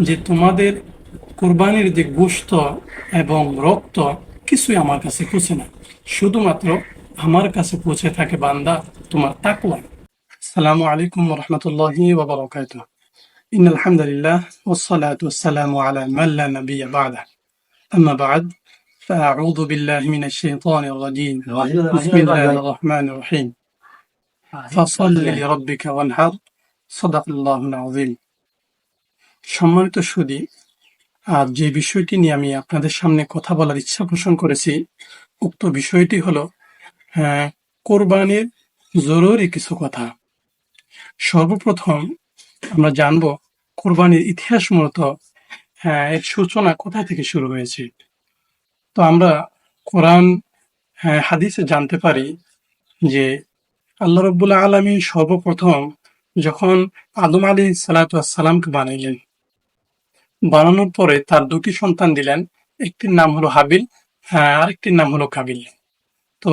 যে তোমাদের কোরবানির যে গোশত এবং রক্ত কিছুই আমার কাছে পৌঁছে না শুধুমাত্র আমার কাছে পৌঁছে থাকে বান্দা তোমার তাকুয়া আসসালামু আলাইকুম রহমতুল্লাহি ওবরাকাত إن الحمد لله والصلاة والسلام على من لا نبي بعده أما بعد فأعوذ بالله من الشيطان الرجيم بسم الله الرحمن الرحيم فصل لربك وانحر صدق الله العظيم সম্মানিত সুদী আর যে বিষয়টি নিয়ে আমি আপনাদের সামনে কথা বলার ইচ্ছা পোষণ করেছি উক্ত বিষয়টি হল হ্যাঁ, কোরবানির জরুরি কিছু কথা। সর্বপ্রথম আমরা জানব কোরবানির ইতিহাস মূলত হ্যাঁ, এর সূচনা কোথা থেকে শুরু হয়েছে। তো আমরা কোরআন হ্যাঁ, হাদিসে জানতে পারি যে আল্লাহ রব্বুল্লাহ আলমী সর্বপ্রথম যখন আদম আলী সালাতামকে বানাইলেন বানানোর পরে তার দুটি সন্তান দিলেন। একটির নাম হলো হাবিল হ্যাঁ, আরেকটির নাম হলো কাবিল। তো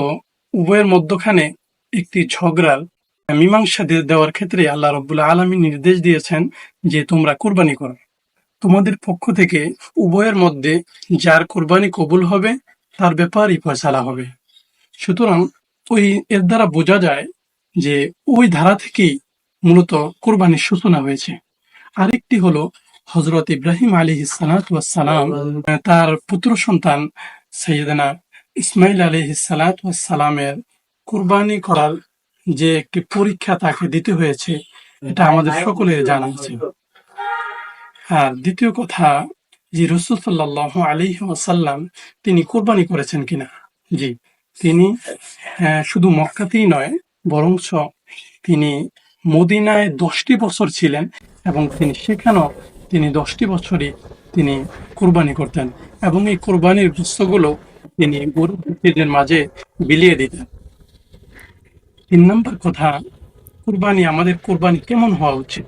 উভয়ের মধ্যখানে একটি ঝগড়ার মীমাংসা দেওয়ার ক্ষেত্রে আল্লাহ রব্বুল্লাহ আলমী নির্দেশ দিয়েছেন যে তোমরা কোরবানি করো। তোমাদের পক্ষ থেকে উভয়ের মধ্যে যার কোরবানি কবুল হবে তার ব্যাপারই ফয়সালা হবে। সুতরাং ওই এর দ্বারা বোঝা যায় যে ওই ধারা থেকেই মূলত কোরবানির সূচনা হয়েছে। আরেকটি হলো হজরত ইব্রাহিম আলী সালাম তার পুত্র সন্তান সৈয়দনা ইসমাইল আলী সালামের কুরবানি করার যে একটি পরীক্ষা তাকে দিতে হয়েছে এটা আমাদের সকলের জানা আছে আর দ্বিতীয় কথা যে রসুল সাল্লাহ আলী ওয়াসাল্লাম তিনি কোরবানি করেছেন কিনা? জি তিনি আহ, শুধু মক্কাতেই নয় বরঞ্চ তিনি মদিনায় দশটি বছর ছিলেন এবং তিনি সেখানেও তিনি দশটি বছরই তিনি কোরবানি করতেন এবং এই কোরবানির বস্তুগুলো তিনি গরু ব্যক্তিদের মাঝে বিলিয়ে দিতেন। তিন নম্বর কথা, কোরবানি, আমাদের কোরবানি কেমন হওয়া উচিত?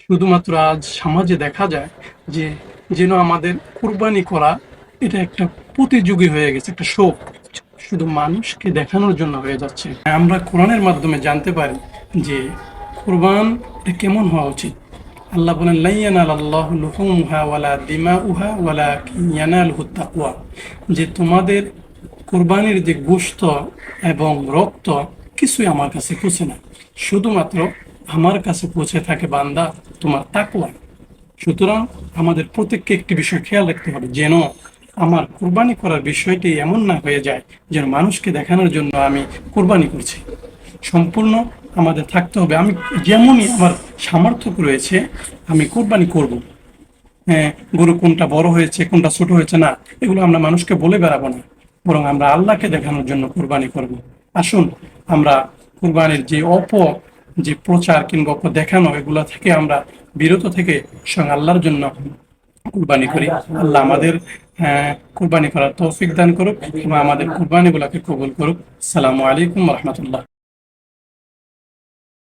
শুধুমাত্র আজ সমাজে দেখা যায় যে যেন আমাদের কোরবানি করা এটা একটা প্রতিযোগী হয়ে গেছে, একটা শোক। শুধু মানুষকে দেখানোর জন্য হয়ে যাচ্ছে। আমরা কোরআনের মাধ্যমে জানতে পারি যে কোরবান কেমন হওয়া উচিত। আল্লাহ বলেন লাইয়ানাল আল্লাহ লুহুমহা ওয়ালা দিমাউহা ওয়ালা ইয়ানালহু তাকওয়া। যে তোমাদের কোরবানির যে গোশত এবং রক্ত কিছুই আমার কাছে পৌঁছে না। শুধুমাত্র আমার কাছে পৌঁছে থাকে বান্দা, তোমার তাকুয়া সুতরাং আমাদের প্রত্যেককে একটি বিষয় খেয়াল রাখতে হবে, যেন আমার কোরবানি করার বিষয়টি এমন না হয়ে যায় যেন মানুষকে দেখানোর জন্য আমি কোরবানি করছি। সম্পূর্ণ আমাদের থাকতে হবে। আমি যেমনই আমার সামর্থ্য রয়েছে আমি কোরবানি করব। হ্যাঁ গরু কোনটা বড় হয়েছে কোনটা ছোট হয়েছে না এগুলো আমরা মানুষকে বলে বেড়াবো না। বরং আমরা আল্লাহকে দেখানোর জন্য কোরবানি করব। আসুন আমরা কোরবানির যে অপ যে প্রচার কিংবা অপ দেখানো এগুলো থেকে আমরা বিরত থেকে স্বয়ং আল্লাহর জন্য কুরবানি করি। আল্লাহ আমাদের আহ, কুরবানি করার তৌফিক দান করুক এবং আমাদের কুরবানিগুলোকে কবুল করুক। সালামু আলাইকুম রহমতুল্লাহ।